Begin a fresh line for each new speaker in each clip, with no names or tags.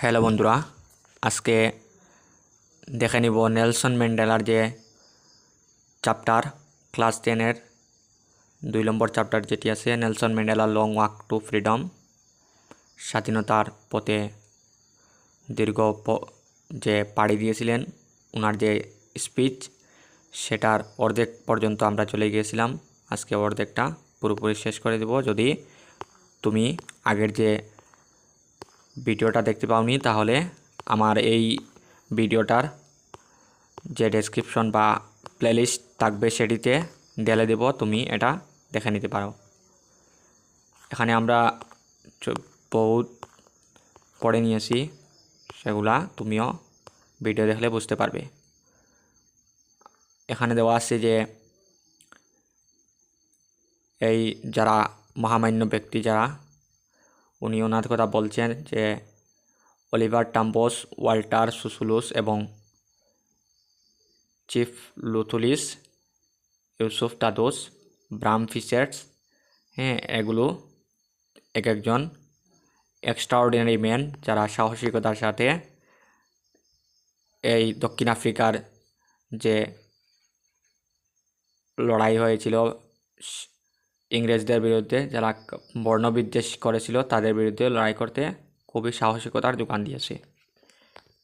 Hello বন্ধুরা, আজকে দেখে নিব নেলসন ম্যান্ডেলার যে চ্যাপ্টার ক্লাস টেনের দুই নম্বর চ্যাপ্টার যেটি আছে, নেলসন ম্যান্ডেলার লং ওয়াক টু ফ্রিডম স্বাধীনতার পথে দীর্ঘ যে পাড়ি দিয়েছিলেন ওনার যে স্পিচ সেটার অর্ধেক পর্যন্ত আমরা চলে গিয়েছিলাম। আজকে অর্ধেকটা পুরোপুরি শেষ করে দেব। যদি তুমি আগের যে ভিডিওটা দেখতে পাওনি, তাহলে আমার এই ভিডিওটার যে ডেসক্রিপশন বা প্লেলিস্ট থাকবে সেটিতে ঢেলে দেব, তুমি এটা দেখে নিতে পারো। এখানে আমরা বহুত পড়ে নিয়েছি, সেগুলা তুমিও ভিডিও দেখলে বুঝতে পারবে। এখানে দেওয়া আছে যে, এই যারা মহামান্য ব্যক্তি, যারা উনি ওনার কথা বলছেন যে অলিভার টাম্বোস, ওয়াল্টার সুসুলুস এবং chief Luthulis, Yusuf Dadoos Bram Fischers হ্যাঁ এগুলো এক একজন এক্সট্রাঅর্ডিনারি ম্যান যারা সাহসিকতার সাথে এই দক্ষিণ আফ্রিকার যে লড়াই হয়েছিল ইংরেজদের বিরুদ্ধে যারা বর্ণবিদ্বেষ করেছিল, তাদের বিরুদ্ধে লড়াই করতে খুবই সাহসিকতার যোগান দিয়েছে।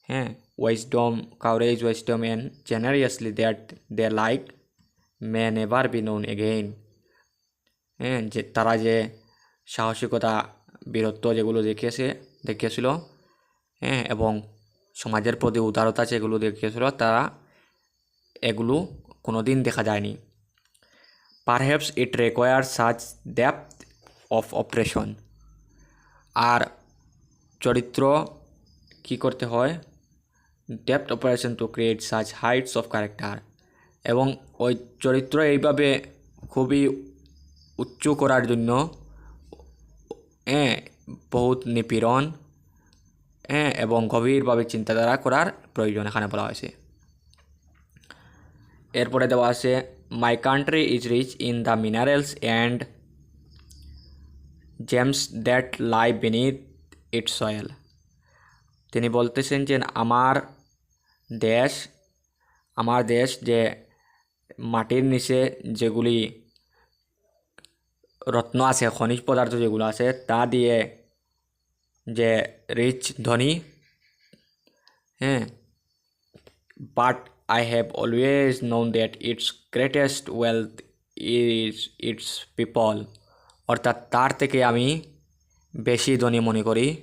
হ্যাঁ wisdom courage wisdom and generously that they like may never be known again হ্যাঁ যে তারা যে সাহসিকতা, বীরত্ব যেগুলো দেখিয়েছে, দেখিয়েছিল হ্যাঁ এবং সমাজের প্রতি উদারতা যেগুলো দেখিয়েছিল, তারা এগুলো কোনো দিন দেখা যায়নি। Perhaps it require such depth of operation আর চরিত্র কি করতে হয়? Depth operation to create such heights of character এবং ওই চরিত্র এইভাবে খুবই উচ্চ করার জন্য হ্যাঁ বহুত নিপীড়ন হ্যাঁ এবং গভীরভাবে চিন্তাধারা করার প্রয়োজন এখানে বলা হয়েছে। এরপরে দেওয়া আছে my country is rich in the minerals and gems that lie beneath it soil তিনি বলতেছেন যে আমার দেশ আমার দেশ যে মাটির নিচে যেগুলি রত্ন আছে, খনিজ পদার্থ যেগুলো আছে, তা দিয়ে যে রিচ ধনী হ্যাঁ but I have always known that its greatest wealth is its people. অর্থাৎ তার থেকে আমি বেশি ধনী মনে করি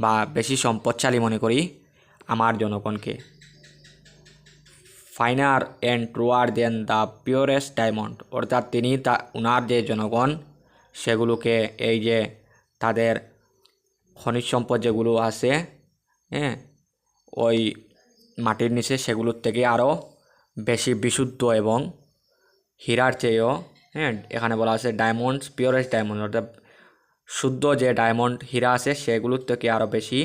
বা বেশি সম্পদশালী মনে করি আমার জনগণকে। Finer and truer than the purest diamond অর্থাৎ তিনি তা ওনার যে জনগণ, সেগুলোকে এই যে তাদের খনিজ সম্পদ যেগুলো আছে হ্যাঁ ওই মাটির নিচে সেগুলোর থেকে আরও বেশি বিশুদ্ধ এবং হীরার চেয়েও হ্যাঁ এখানে বলা আছে ডায়মন্ডস পিওরেস্ট ডায়মন্ড অর্থাৎ শুদ্ধ যে ডায়মন্ড হীরা আছে, সেগুলোর থেকে আরও বেশি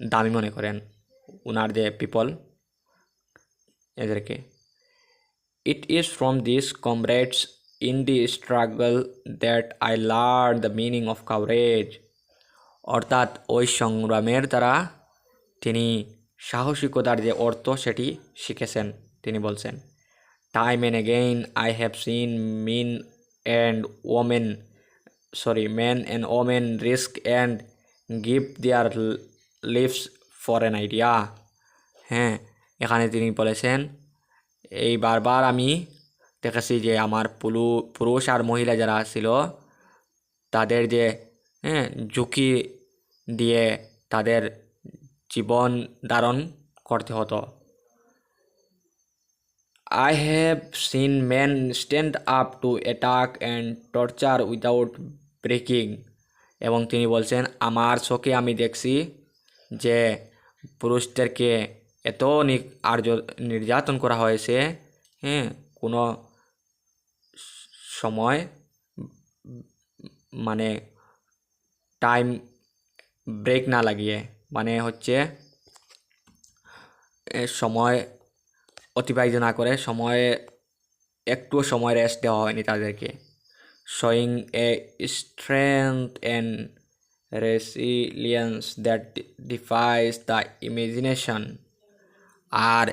দামি মনে করেন ওনার যে পিপল এদেরকে। It is from this comrades in the struggle that I learn the meaning of coverage অর্থাৎ ওই সংগ্রামের দ্বারা তিনি সাহসিকতার যে অর্থ সেটি শিখেছেন, তিনি বলছেন time and again I have seen men and women sorry man and women risk and give their lives for an idea হ্যাঁ এখানে তিনি বলেছেন, এই বারবার আমি দেখেছি যে আমার পুলু পুরুষ আর মহিলা যারা ছিল, তাদের যে হ্যাঁ ঝুঁকি দিয়ে তাদের জীবন ধারণ করতে হতো। I have seen men stand up to attack and torture without breaking এবং তিনি বলছেন, আমার চোখে আমি দেখছি যে পুরুষদেরকে এত আর্য নির্যাতন করা হয়েছে। হ্যাঁ কোনো সময় মানে টাইম ব্রেক না লাগিয়ে। মানে হচ্ছে সময় অতিবাহিত না করে, সময়ে, একটুও সময় রেস্ট দেওয়া হয়নি তাদেরকে। Showing a strength and resilience that defies the imagination আর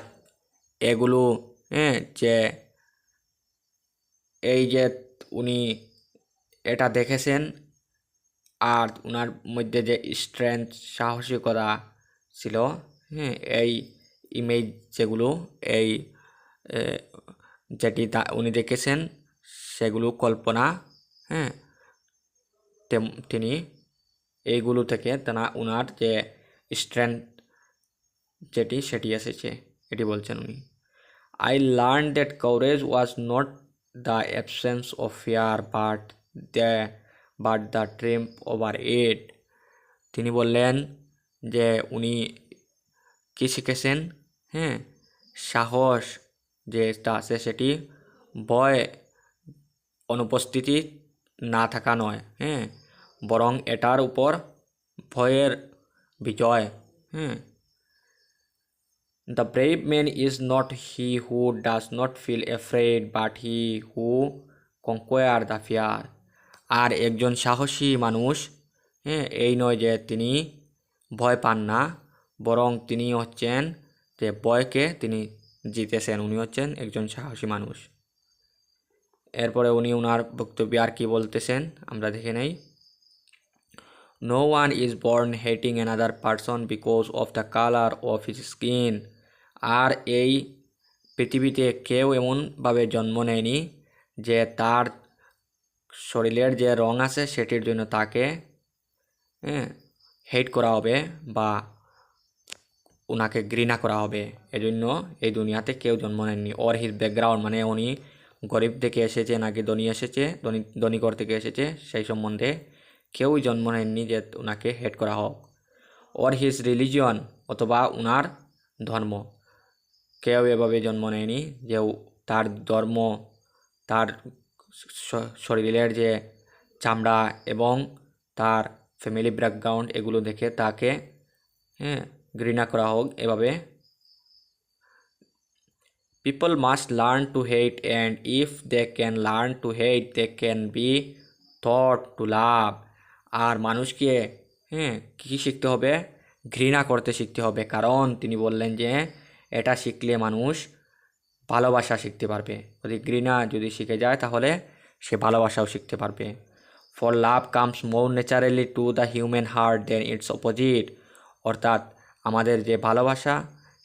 এগুলো হ্যাঁ যে, এই যে উনি এটা দেখেছেন আর ওনার মধ্যে যে স্ট্রেংথ সাহসিকতা ছিল হ্যাঁ এই ইমেজ যেগুলো, এই যেটি উনি দেখেছেন, সেগুলো কল্পনা হ্যাঁ তিনি এইগুলো থেকে তারা ওনার যে স্ট্রেংথ যেটি, সেটি এসেছে, এটি বলছেন উনি। I learn that courage was not the absence of fear but the but the triumph over it তিনি বললেন যে উনি কি শিখেছেন হ্যাঁ সাহস যেটা আছে সেটি ভয় অনুপস্থিতি না থাকা নয় হ্যাঁ বরং এটার উপর ভয়ের বিজয় হ্যাঁ The brave man is not he who does not feel afraid, but he who conquer the fear. আর একজন সাহসী মানুষ হ্যাঁ এই নয় যে তিনি ভয় পান না, বরং তিনি হচ্ছেন যে ভয়কে তিনি জিতেছেন। উনি হচ্ছেন একজন সাহসী মানুষ। এরপরে উনি ওনার বক্তব্যে আর কি বলতেছেন, আমরা দেখে নেই। No one is born hating another person because of the colour of his skin. আর এই পৃথিবীতে কেউ এমনভাবে জন্ম নেয়নি যে তার শরীরের যে রং আছে সেটির জন্য তাকে হ্যাঁ হেট করা হবে বা ওনাকে ঘৃণা করা হবে। এজন্য এই দুনিয়াতে কেউ জন্ম নেননি। ওর হিজ ব্যাকগ্রাউন্ড মানে উনি গরিব থেকে এসেছে নাকি ধনী এসেছে, ধনী ধনীকর থেকে এসেছে, সেই সম্বন্ধে কেউই জন্ম নেননি যে ওনাকে হেড করা হোক। ওর হিজ রিলিজিয়ন অথবা ওনার ধর্ম, কেউ এভাবে জন্ম নেয়নি যে তার ধর্ম, তার শরীরের যে চামড়া এবং তার ফ্যামিলি ব্যাকগ্রাউন্ড এগুলো দেখে তাকে হ্যাঁ ঘৃণা করা হোক এভাবে। People must learn to hate and if they can learn to hate they can be taught to love আর মানুষকে হ্যাঁ কী শিখতে হবে? ঘৃণা করতে শিখতে হবে। কারণ তিনি বললেন যে, এটা শিখলে মানুষ ভালোবাসা শিখতে পারবে। যদি ঘৃণা যদি শিখে যায়, তাহলে সে ভালোবাসাও শিখতে পারবে। For love comes more naturally to the human heart than its opposite অর্থাৎ আমাদের যে ভালোবাসা,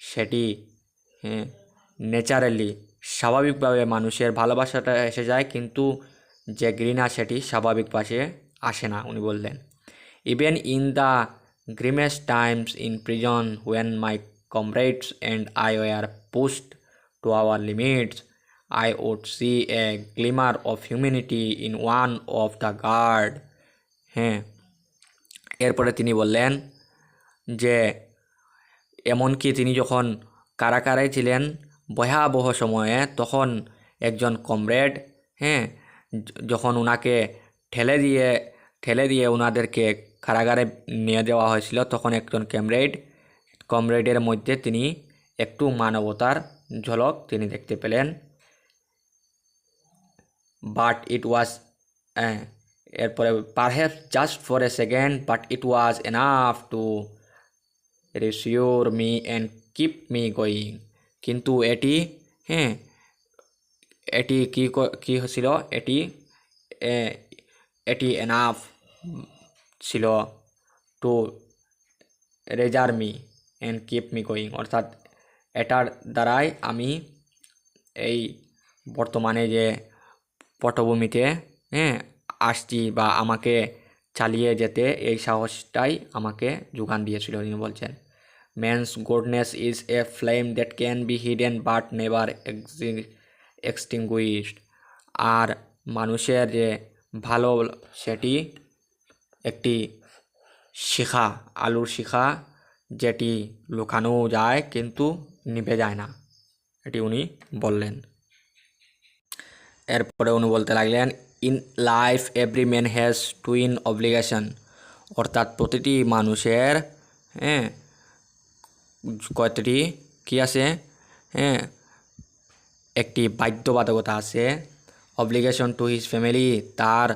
সেটি ন্যাচারালি স্বাভাবিকভাবে মানুষের ভালোবাসাটা এসে যায়, কিন্তু যে ঘৃণা, সেটি স্বাভাবিকভাবে আসে না, উনি বললেন। Even in the grimmest times in prison when my comrades and I were pushed to our limits I would see a glimmer of humanity in one of the guard হ্যাঁ। এরপরে তিনি বললেন যে, এমনকি তিনি যখন কারাকারে ছিলেন, ভয়াবহ সময়ে তখন একজন কমরেড হ্যাঁ যখন ওনাকে ঠেলে দিয়ে ঠেলে দিয়ে ওনাদেরকে কারাগারে নিয়ে দেওয়া হয়েছিল, তখন একজন কমরেড, কমরেডের মধ্যে তিনি একটু মানবতার ঝলক তিনি দেখতে পেলেন। বাট ইট ওয়াজ এরপরে perhaps just for a second but it was enough to reassure me and keep me going কিন্তু এটি হ্যাঁ এটি কী ক- ছিল? এটি এটি এনাফ ছিল to reassure me and keep me going অর্থাৎ এটার দ্বারাই আমি এই বর্তমানে যে পটভূমিতে হ্যাঁ আসছি বা আমাকে চালিয়ে যেতে এই সাহসটাই আমাকে যোগান দিয়েছিল। তিনি বলছেন man's goodness is a flame that can be hidden but never extinguished আর মানুষের যে ভালো, সেটি একটি শিখা, আলুর শিখা, যেটি লুকানো যায় কিন্তু নিভে যায় না। এটি উনি বললেন। এরপরে উনি বলতে লাগলেন, in life every man has twin obligation. অর্থাৎ প্রতিটি মানুষের হ্যাঁ কয়টি, কি আছে? হ্যাঁ একটি বাধ্যবাধকতা আছে। অব্লিগেশন টু হিজ ফ্যামিলি, তার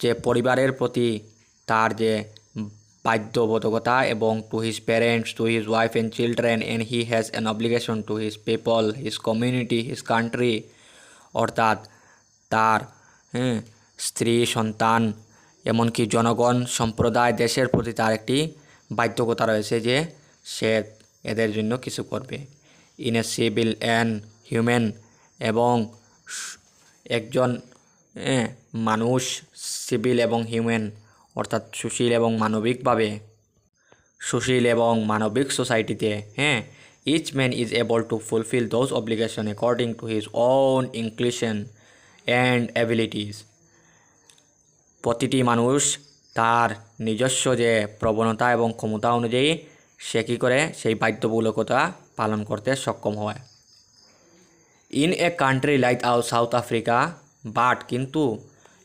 যে পরিবারের প্রতি, তার যে বাধ্যবাধকতা এবং to his parents to his wife and children and he has an obligation to his people his community his country অর্থাৎ তার হ্যাঁ স্ত্রী সন্তান এমনকি জনগণ সম্প্রদায় দেশের প্রতি তার একটি বাধ্যকতা রয়েছে যে সে এদের জন্য কিছু করবে। In a civil and human এবং একজন হ্যাঁ, মানুষ সিভিল এবং হিউম্যান অর্থাৎ সুশীল এবং মানবিকভাবে। সুশীল এবং মানবিক সোসাইটিতে হ্যাঁ each man is able to fulfil those obligation according to his own inclination and abilities প্রতিটি মানুষ তার নিজস্ব যে প্রবণতা এবং ক্ষমতা অনুযায়ী সে কী করে? সেই বাধ্যমূলকতা পালন করতে সক্ষম হয়। In a country like our South Africa but কিন্তু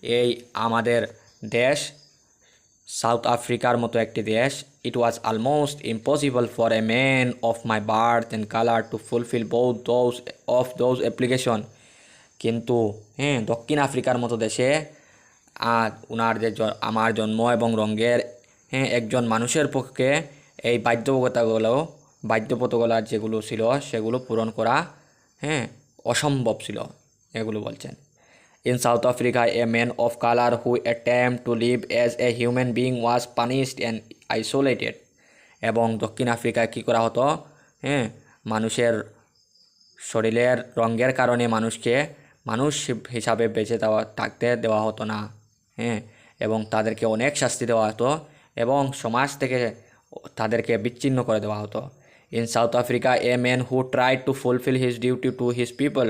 এই আমাদের দেশ সাউথ আফ্রিকার মতো একটি দেশ it was almost impossible for a man of my birth and colour to fulfil both those of those application কিন্তু হ্যাঁ দক্ষিণ আফ্রিকার মতো দেশে আর ওনার যে আমার জন্ম এবং রঙের হ্যাঁ একজন মানুষের পক্ষে এই বাধ্যবাধকতাগুলো, বাধ্যবাধকতার যেগুলো ছিল, সেগুলো পূরণ করা হ্যাঁ অসম্ভব ছিল, এগুলো বলছেন। In South Africa a man of colour who attempt to live as a human being was punished and isolated এবং দক্ষিণ আফ্রিকায় কী করা হতো? হ্যাঁ মানুষের শরীরের রঙের কারণে মানুষকে মানুষ হিসাবে বেঁচে দেওয়া, থাকতে দেওয়া হতো না। হ্যাঁ এবং তাদেরকে অনেক শাস্তি দেওয়া হতো এবং সমাজ থেকে তাদেরকে বিচ্ছিন্ন করে দেওয়া হতো। In South Africa a man who try to fulfil his duty to his people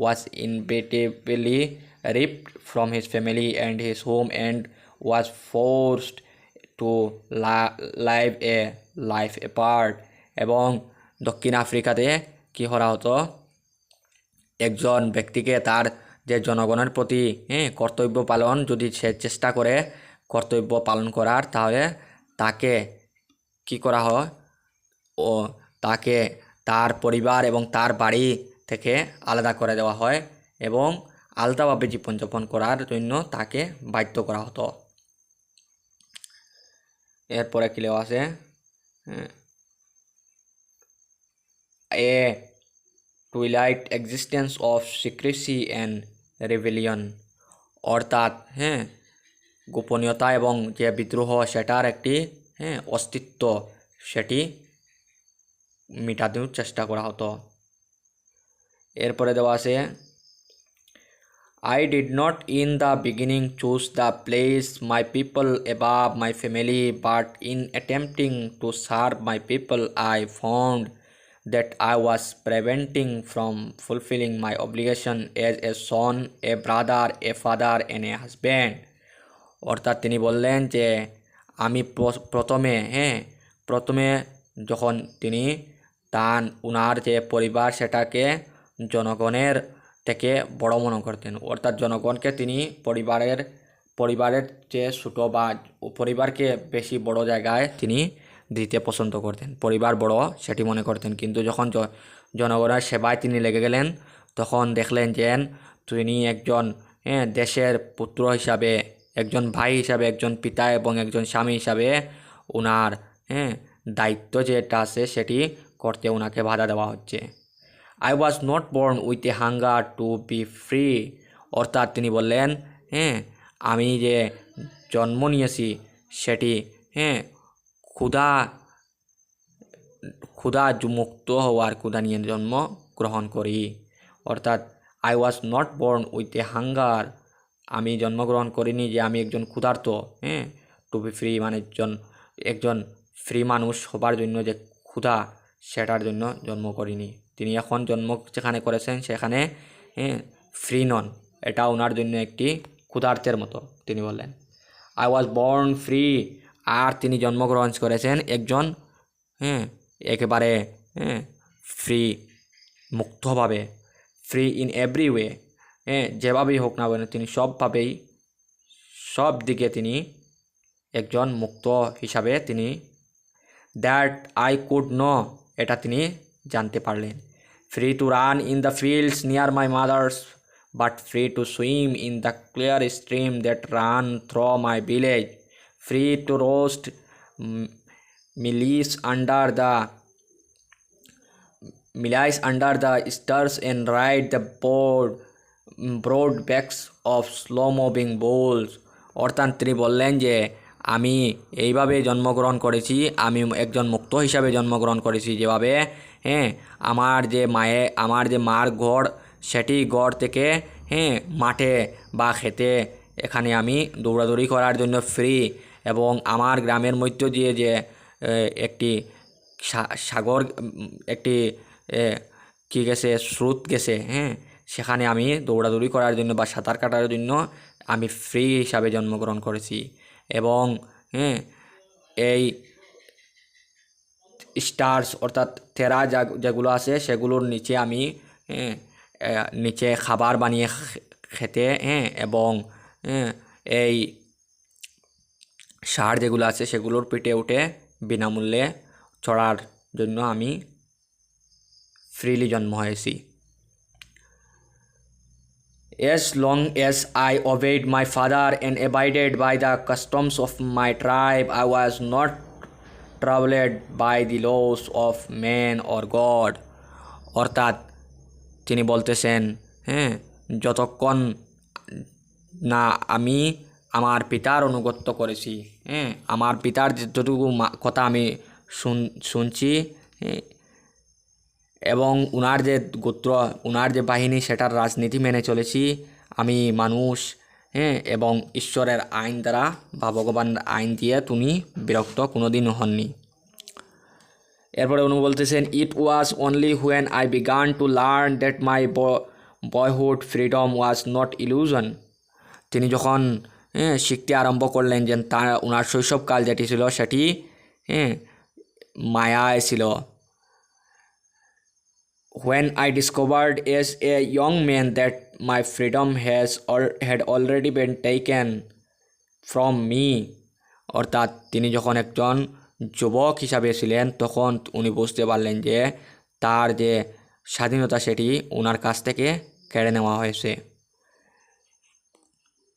was inevitably ripped from his family and his home and was forced to live a life apart. এবং দক্ষিণ আফ্রিকাতে কী করা হতো? একজন ব্যক্তিকে তার যে জনগণের প্রতি হ্যাঁ কর্তব্য পালন যদি সে চেষ্টা করে, কর্তব্য পালন করার, তাহলে তাকে কি করা হয়? ও তাকে তার পরিবার এবং তার বাড়ি থেকে আলাদা করে দেওয়া হয় এবং আলাদাভাবে জীবনযাপন করার জন্য তাকে বাধ্য করা হতো। এরপরে কি লেওয়া আছে? A twilight existence of secrecy and rebellion অর্থাৎ হ্যাঁ গোপনীয়তা এবং যে বিদ্রোহ, সেটার একটি হ্যাঁ অস্তিত্ব, সেটি মেটানোর চেষ্টা করা হতো। এরপরে দেওয়া আছে I did not in the beginning choose the place my people above my family, but in attempting to serve my people, I found that I was preventing from fulfilling my obligation as a son, a brother, a father, and a husband. অর্থাৎ তিনি বললেন যে আমি প্র- প্রথমে হ্যাঁ প্রথমে যখন তিনি তার উনার যে পরিবার সেটাকে জনগণের থেকে বড় মনে করতেন। অর্থাৎ জনগণকে তিনি পরিবারের পরিবারের যে ছোটো বা পরিবারকে বেশি বড় জায়গায় তিনি দিতে পছন্দ করতেন। পরিবার বড়, সেটি মনে করতেন। কিন্তু যখন জনগণের সেবায় তিনি লেগে গেলেন, তখন দেখলেন যে তিনি একজন দেশের পুত্র হিসাবে, একজন ভাই হিসাবে, একজন পিতা এবং একজন স্বামী হিসাবে ওনার হ্যাঁ দায়িত্ব যেটা আছে সেটি করতে ওনাকে বাধা দেওয়া হচ্ছে। I was not born with a hunger to be free অর্থাৎ তিনি বললেন হ্যাঁ আমি যে জন্ম নিয়েছি সেটি হ্যাঁ ক্ষুধা ক্ষুধা মুক্ত হওয়ার ক্ষুধা নিয়ে জন্ম গ্রহণ করি। অর্থাৎ I was not born with a hunger আমি জন্মগ্রহণ করিনি যে আমি একজন ক্ষুধার্ত হ্যাঁ টু বি ফ্রি মানে একজন একজন ফ্রি মানুষ হবার জন্য যে ক্ষুধা, সেটার জন্য জন্ম করিনি। তিনি এখন জন্ম যেখানে করেছেন, সেখানে ফ্রি নন এটা ওনার জন্য একটি ক্ষুধার্তের মতো, তিনি বললেন। আই ওয়াজ বর্ন ফ্রি আর তিনি জন্মগ্রহণ করেছেন একজন হ্যাঁ একেবারে হ্যাঁ ফ্রি, মুক্তভাবে, ফ্রি ইন এভরি ওয়ে হ্যাঁ যেভাবেই হোক না কেন, তিনি সবভাবেই, সব দিকে তিনি একজন মুক্ত হিসাবে তিনি, দ্যাট আই কুড নো, এটা তিনি জানতে পারলেন। Free to run in the fields near my mother's but free to swim in the clear stream that run through my village free to roast mealies under the mealies under the stars and ride the board broad backs of slow moving bulls অর্থাৎ তিনি বললেন যে, আমি এইভাবে জন্মগ্রহণ করেছি, আমি একজন মুক্ত হিসাবে জন্মগ্রহণ করেছি যেভাবে হ্যাঁ আমার যে মায়ে, আমার যে মার ঘর, সেটি ঘর থেকে হ্যাঁ মাঠে বা খেতে। এখানে আমি দৌড়াদৌড়ি করার জন্য ফ্রি এবং আমার গ্রামের মধ্য দিয়ে যে একটি সাগর, একটি কি গেছে, স্রোত গেছে হ্যাঁ সেখানে আমি দৌড়াদৌড়ি করার জন্য বা সাঁতার কাটার জন্য আমি ফ্রি হিসাবে জন্মগ্রহণ করেছি। এবং হ্যাঁ এই স্টার্স অর্থাৎ তেরা যা- যেগুলো আছে সেগুলোর নিচে আমি নিচে খাবার বানিয়ে খেতে হ্যাঁ এবং এই সার যেগুলো আছে সেগুলোর পেটে উঠে বিনামূল্যে চড়ার জন্য আমি ফ্রিলি জন্ম হয়েছি। As long as I obeyed my father and abided by the customs of my tribe, I was not troubled by the laws of man or God অর্থাৎ তিনি বলতেছেন হ্যাঁ যতক্ষণ না আমি আমার পিতার অনুগত্য করেছি হ্যাঁ আমার পিতার যতটুকু কথা আমি শুন শুনছি হ্যাঁ, এবং উনার যে গোত্র উনার যে বাহিনী সেটার রাজনীতি মেনে চলেছি আমি মানুষ হ্যাঁ এবং ঈশ্বরের আইন দ্বারা বা ভগবানের আইন দিয়ে তুমি বিরক্ত কোনোদিন হননি। এরপরে উনি বলতেছেন it was only when I began to learn that my boyhood freedom was not illusion তিনি যখন হ্যাঁ শিখতে আরম্ভ করলেন যে তার ওনার শৈশবকাল যেটি ছিল সেটি হ্যাঁ মায়ায় ছিল। When I discovered as a young man that my freedom has al- had already been taken from me. অর্থাৎ তিনি যখন একজন যুবক হিসাবে ছিলেন, তখন উনি বুঝতে পারলেন যে তার যে স্বাধীনতা, সেটি ওনার কাছ থেকে কেড়ে নেওয়া হয়েছে।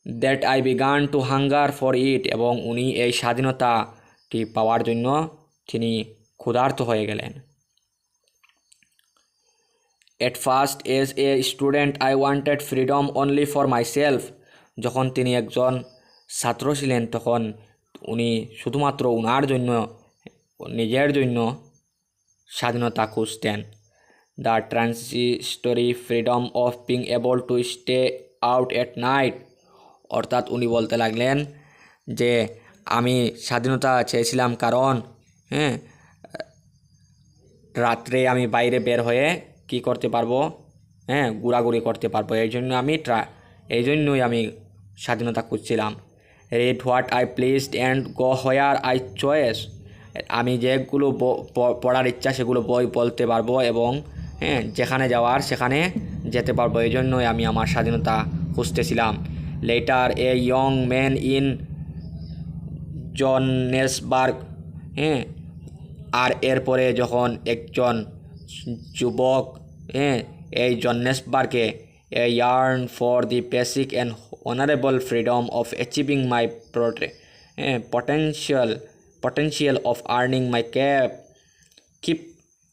That I began to hunger for it এবং উনি এই স্বাধীনতাটি পাওয়ার জন্য তিনি ক্ষুধার্ত হয়ে গেলেন। At first, as a student, I wanted freedom only for myself. যখন তিনি একজন ছাত্র ছিলেন তখন উনি শুধুমাত্র উনার জন্য নিজের জন্য স্বাধীনতা খুঁজতেন the transitory freedom of being able to stay out at night অর্থাৎ উনি বলতে লাগলেন যে আমি স্বাধীনতা চেয়েছিলাম কারণ হ্যাঁ রাত্রে আমি বাইরে বের হয়ে কি করতে পারব? হ্যাঁ ঘোরাঘুরি করতে পারব। এই জন্য আমি ট্রা এই জন্যই আমি স্বাধীনতা খুঁজছিলাম। Read what I pleased and go where I choice আমি যেগুলো পড়ার ইচ্ছা সেগুলো বই বলতে পারব এবং হ্যাঁ যেখানে যাওয়ার সেখানে যেতে পারব। এই জন্যই আমি আমার স্বাধীনতা খুঁজতেছিলাম। Later a young man in Johannesburg হ্যাঁ আর এরপরে যখন একজন যুবক হ্যাঁ এই জন্নেসবার্কে a yearn for the basic and honourable freedom of achieving my portray হ্যাঁ potential potential of earning my cap keep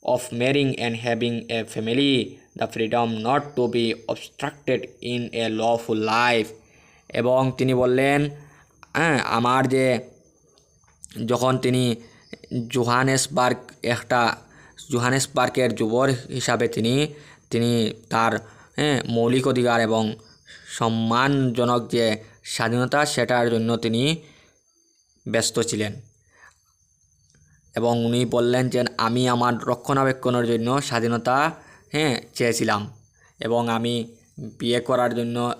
of marrying and having a family the freedom not to be obstructed in a lawful life এবং তিনি বললেন হ্যাঁ আমার যে, যখন তিনি Johannesburg একটা জোহানেসবার্গের যুবর হিসাবে তিনি তিনি তার হ্যাঁ মৌলিক অধিকার এবং সম্মানজনক যে স্বাধীনতা সেটার জন্য তিনি ব্যস্ত ছিলেন। এবং উনি বললেন যে, আমি আমার রক্ষণাবেক্ষণের জন্য স্বাধীনতা হ্যাঁ চেয়েছিলাম এবং আমি বিয়ে করার জন্য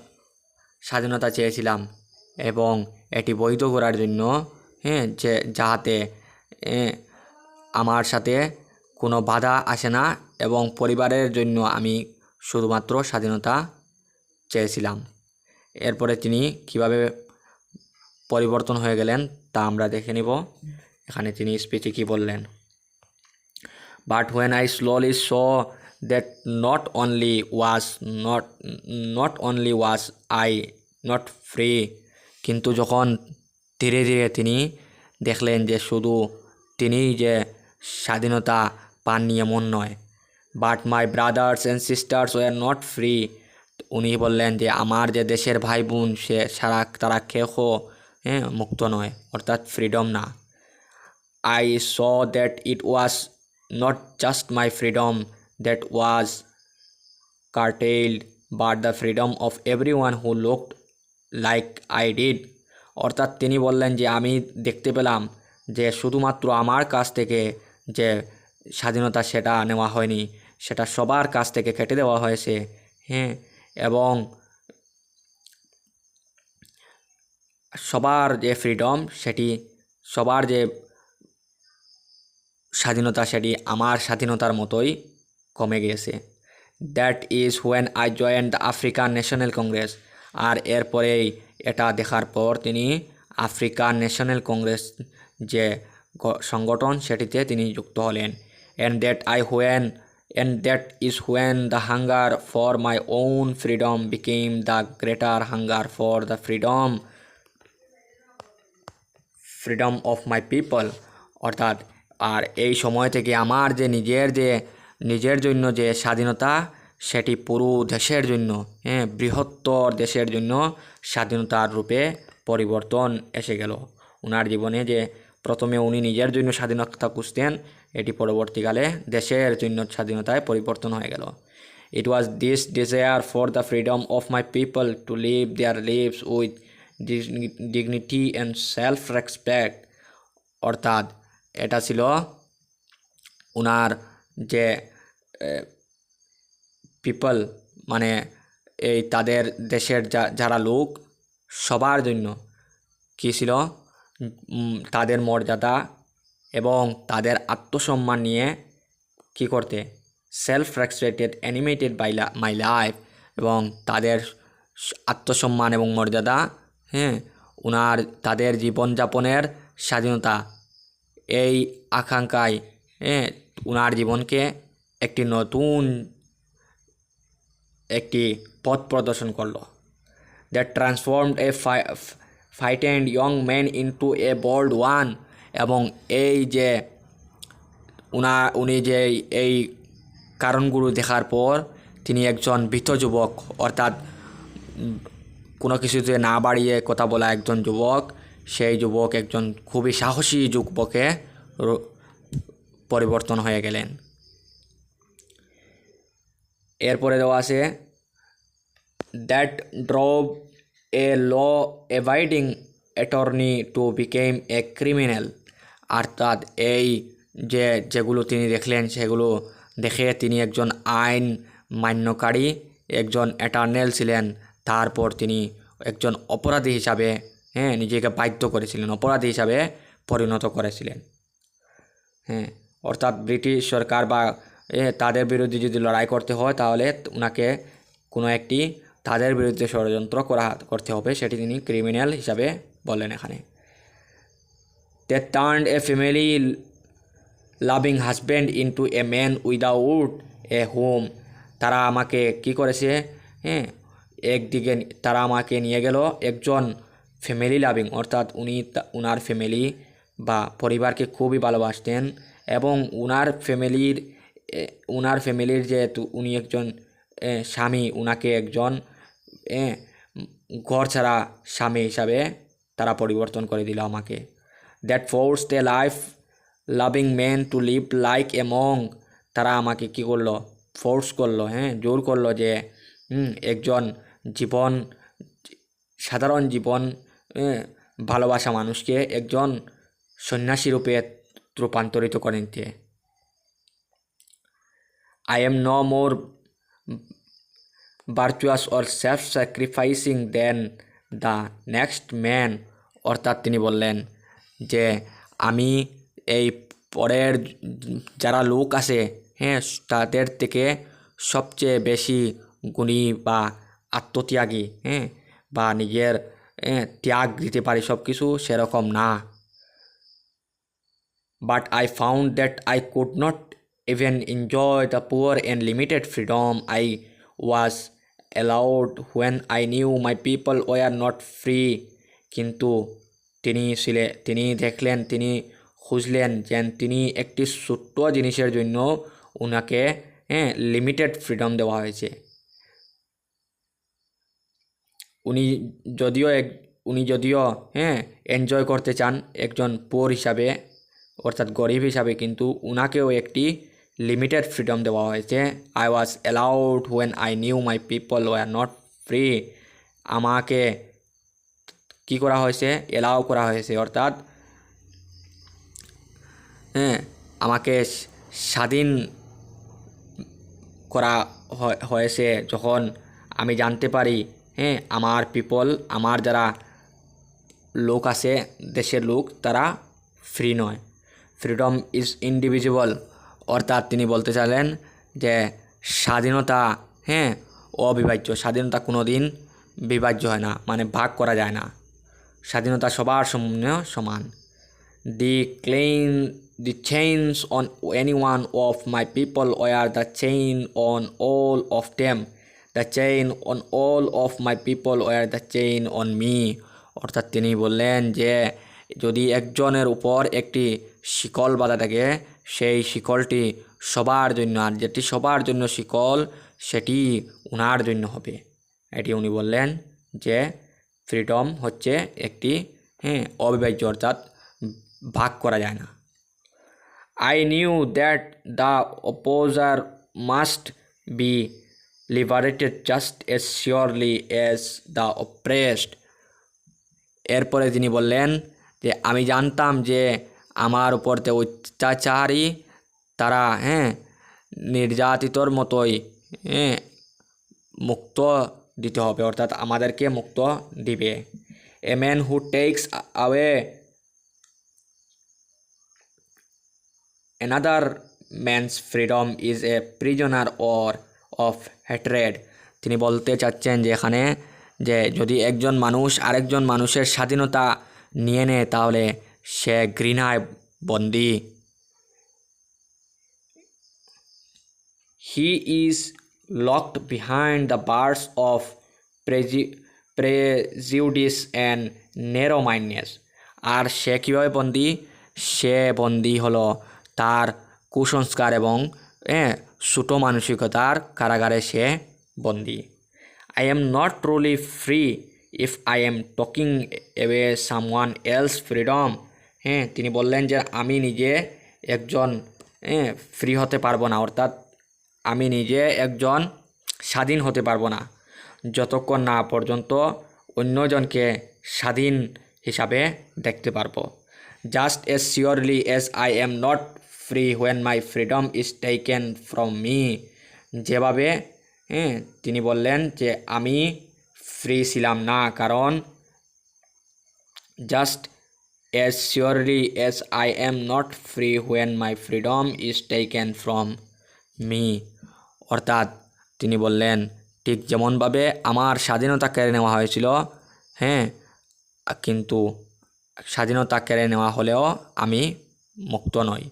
স্বাধীনতা চেয়েছিলাম এবং এটি বৈধ করার জন্য হ্যাঁ যে, যাহাতে আমার সাথে কোনো বাধা আসে না এবং পরিবারের জন্য আমি শুধুমাত্র স্বাধীনতা চেয়েছিলাম। এরপরে তিনি কীভাবে পরিবর্তন হয়ে গেলেন তা আমরা দেখে নিব। এখানে তিনি স্পিচে কী বললেন? But when I slowly saw that not only was not not only was I not free কিন্তু যখন ধীরে ধীরে তিনি দেখলেন যে শুধু তিনি যে স্বাধীনতা পাননি এমন নয়। But my brothers and sisters were not free উনি বললেন যে আমার যে দেশের ভাই বোন সে সারা তারা কেহ হ্যাঁ মুক্ত নয় অর্থাৎ ফ্রিডম না। I saw that it was not just my freedom that was curtailed, but the freedom of everyone who looked like I did অর্থাৎ তিনি বললেন যে আমি দেখতে পেলাম যে শুধুমাত্র আমার কাছ থেকে যে স্বাধীনতা সেটা নেওয়া হয়নি, সেটা সবার কাছ থেকে কেটে দেওয়া হয়েছে। হ্যাঁ এবং সবার যে ফ্রিডম সেটি, সবার যে স্বাধীনতা সেটি আমার স্বাধীনতার মতোই কমে গিয়েছে। That is when I join the African National Congress আর এরপরেই এটা দেখার পর তিনি আফ্রিকান ন্যাশনাল কংগ্রেস যে সংগঠন সেটিতে তিনি যুক্ত হলেন। And that I when and that is when the hunger for my own freedom became the greater hunger for the freedom freedom of my people অর্থাৎ, আর এই সময় থেকে আমার যে নিজের যে, নিজের জন্য যে স্বাধীনতা, সেটি পুরো দেশের জন্য হ্যাঁ বৃহত্তর দেশের জন্য স্বাধীনতার রূপে পরিবর্তন এসে গেল। ওনার জীবনে যে প্রথমে উনি নিজের জন্য স্বাধীনতা খুঁজতেন এটি পরবর্তীকালে দেশের জন্য স্বাধীনতায় পরিবর্তন হয়ে গেল। It was this desire for the freedom of my people to live their lives with dignity and self respect অর্থাৎ এটা ছিল ওনার যে পিপল মানে এই তাদের দেশের যারা লোক, সবার জন্য কী ছিল? তাদের মর্যাদা এবং তাদের আত্মসম্মান নিয়ে কী করতে? Self respected animated by my life এবং তাদের আত্মসম্মান এবং মর্যাদা হ্যাঁ ওনার তাদের জীবনযাপনের স্বাধীনতা। এই আকাঙ্ক্ষায় হ্যাঁ ওনার জীবনকে একটি নতুন, একটি পথ প্রদর্শন করল। That transformed a frightened young man into a bold one এবং এই যে উনা, উনি যে এই কারণগুলো দেখার পর তিনি একজন ভীত যুবক, অর্থাৎ কোনো কিছুতে না বাড়িয়ে কথা বলা একজন যুবক, সেই যুবক একজন খুবই সাহসী যুবকে পরিবর্তন হয়ে গেলেন। এরপরে দেওয়া আছে that drove a law abiding attorney to became a criminal অর্থাৎ এই যে, যেগুলো তিনি দেখলেন, সেগুলো দেখে তিনি একজন আইন মান্যকারী, একজন অ্যাটার্নেল ছিলেন। তারপর তিনি একজন অপরাধী হিসাবে হ্যাঁ নিজেকে বাধ্য করেছিলেন, অপরাধী হিসাবে পরিণত করেছিলেন। হ্যাঁ অর্থাৎ ব্রিটিশ সরকার বা তাদের বিরুদ্ধে যদি লড়াই করতে হয়, তাহলে ওনাকে কোনো একটি তাদের বিরুদ্ধে ষড়যন্ত্র করা, করতে হবে, সেটি তিনি ক্রিমিনাল হিসাবে বললেন এখানে। They turn a family loving husband into a man without a home তারা আমাকে কি করেছে? হ্যাঁ একদিকে তারা আমাকে নিয়ে গেল একজন ফ্যামিলি লাভিং অর্থাৎ উনি উনার ফ্যামিলি বা পরিবারকে খুবই ভালোবাসতেন এবং উনার ফ্যামিলির এ, উনার ফ্যামিলির যেহেতু উনি একজন স্বামী উনাকে একজন ঘর ছাড়া স্বামী হিসাবে তারা পরিবর্তন করে দিল আমাকে। That force a life loving man to live like a monk তারা আমাকে কি করল? ফোর্স করল হ্যাঁ? জোর করল যে একজন জীবন, সাধারণ জীবন ভালোবাসা মানুষকে একজন সন্ন্যাসী রূপে রূপান্তরিত করে নিতে I am no more virtuous or self sacrificing than the next man অর্থাৎ তিনি বললেন যে আমি এই পরের যারা লোক আছে হ্যাঁ তাদের থেকে সবচেয়ে বেশি গুণী বা আত্মত্যাগী হ্যাঁ বা নিজের হ্যাঁ, ত্যাগ দিতে পারি সব কিছু সেরকম না। But I found that I could not even enjoy the poor and limited freedom I was allowed when I knew my people were not free কিন্তু তিনি ছিলে তিনি দেখলেন, তিনি খুঁজলেন যে তিনি একটি ছোট্ট জিনিসের জন্য ওনাকে হ্যাঁ লিমিটেড ফ্রিডম দেওয়া হয়েছে। উনি যদিও এক, উনি যদিও হ্যাঁ এনজয় করতে চান একজন পোর হিসাবে, অর্থাৎ গরিব হিসাবে, কিন্তু উনাকেও একটি লিমিটেড ফ্রিডম দেওয়া হয়েছে। I was allowed when I knew my people were not free আমাকে কি করা হয়েছে? এলাও করা হয়েছে। অর্থাৎ হ্যাঁ আমাকে স্বাধীন করা হয়- হয়েছে যখন আমি জানতে পারি হ্যাঁ আমার পিপল আমার যারা লোক আছে, দেশের লোক, তারা ফ্রি নয়। ফ্রিডম ইজ ইন্ডিভিজুয়াল অর্থাৎ তিনি বলতে চাইলেন যে, স্বাধীনতা হ্যাঁ অবিভাজ্য। স্বাধীনতা কোনো দিন বিভাজ্য হয় না মানে ভাগ করা যায় না। স্বাধীনতা সবার সমন্বয় সমান। The claim the chains on any one of my people were the chain on all of them the chain on all of my people were the chain on me অর্থাৎ তিনি বললেন যে, যদি একজনের উপর একটি শিকল বাঁধা থাকে, সেই শিকলটি সবার জন্য, আর যেটি সবার জন্য শিকল, সেটি উনার জন্য হবে। এটি উনি বললেন যে ফ্রিডম হচ্ছে একটি হ্যাঁ অবিভাজ্য অর্থাৎ ভাগ করা যায় না। I knew that the oppressor must be liberated just as surely as the oppressed এরপরে তিনি বললেন যে, আমি জানতাম যে আমার উপর যে অত্যাচারী, তারা হ্যাঁ নির্যাতিতর মতোই হ্যাঁ মুক্ত দিতে হবে, অর্থাৎ আমাদেরকে মুক্ত দিবে। A man who takes away another man's freedom is a prisoner or of hatred তিনি বলতে চাচ্ছেন যে এখানে যে যদি একজন মানুষ আরেকজন মানুষের স্বাধীনতা নিয়ে নেয়, তাহলে সে ঘৃণায় বন্দী। He is locked behind the bars of prejudice and narrow mindedness আর সে কীভাবে বন্দি? সে বন্দি হলো তার কুসংস্কার এবং হ্যাঁ ছোটো মানসিকতার কারাগারে সে বন্দি। I am not truly free if I am taking away someone else freedom হ্যাঁ তিনি বললেন যে আমি নিজে একজন হ্যাঁ ফ্রি হতে পারব না। অর্থাৎ আমি নিজে একজন স্বাধীন হতে পারব না। যতক্ষণ না পর্যন্ত অন্যজনকে স্বাধীন হিসাবে দেখতে পারব। Just as surely as I am not free when my freedom is taken from me যেভাবে হ্যাঁ তিনি বললেন যে আমি ফ্রি ছিলাম না, কারণ just as surely as I am not free when my freedom is taken from me অর্থাৎ তিনি বললেন, ঠিক যেমনভাবে আমার স্বাধীনতা কেড়ে নেওয়া হয়েছিল হ্যাঁ কিন্তু স্বাধীনতা কেড়ে নেওয়া হলেও আমি মুক্ত নই।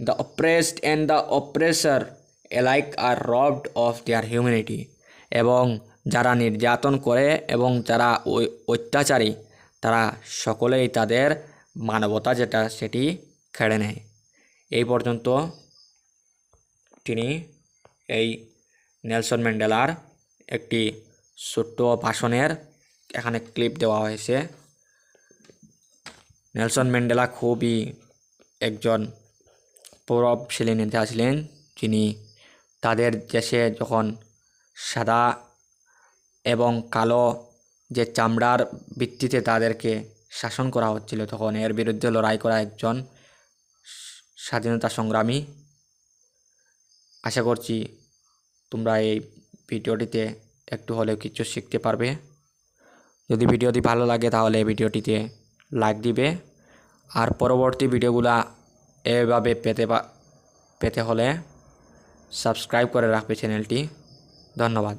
The oppressed and the oppressor alike are robbed of their humanity এবং যারা নির্যাতন করে এবং যারা অত্যাচারী, তারা সকলেই তাদের মানবতা যেটা, সেটি খেড়ে নেয়। এই পর্যন্ত তিনি এই নেলসন ম্যান্ডেলার একটি ছোট্ট ভাষণের এখানে ক্লিপ দেওয়া হয়েছে। নেলসন ম্যান্ডেলা খুবই একজন প্রভাবশালী নেতা ছিলেন। যিনি তাদের দেশে যখন সাদা এবং কালো যে চামড়ার ভিত্তিতে তাদেরকে শাসন করা হচ্ছিল, তখন এর বিরুদ্ধে লড়াই করা একজন স্বাধীনতা সংগ্রামী। আশা করছি তোমরা এই ভিডিওটিতে একটু হলেও কিছু শিখতে পারবে। যদি ভিডিওটি ভালো লাগে তাহলে ভিডিওটিতে লাইক দিবে। আর পরবর্তী ভিডিওগুলা এভাবে পেতে পেতে হলে সাবস্ক্রাইব করে রাখবে চ্যানেলটি। ধন্যবাদ।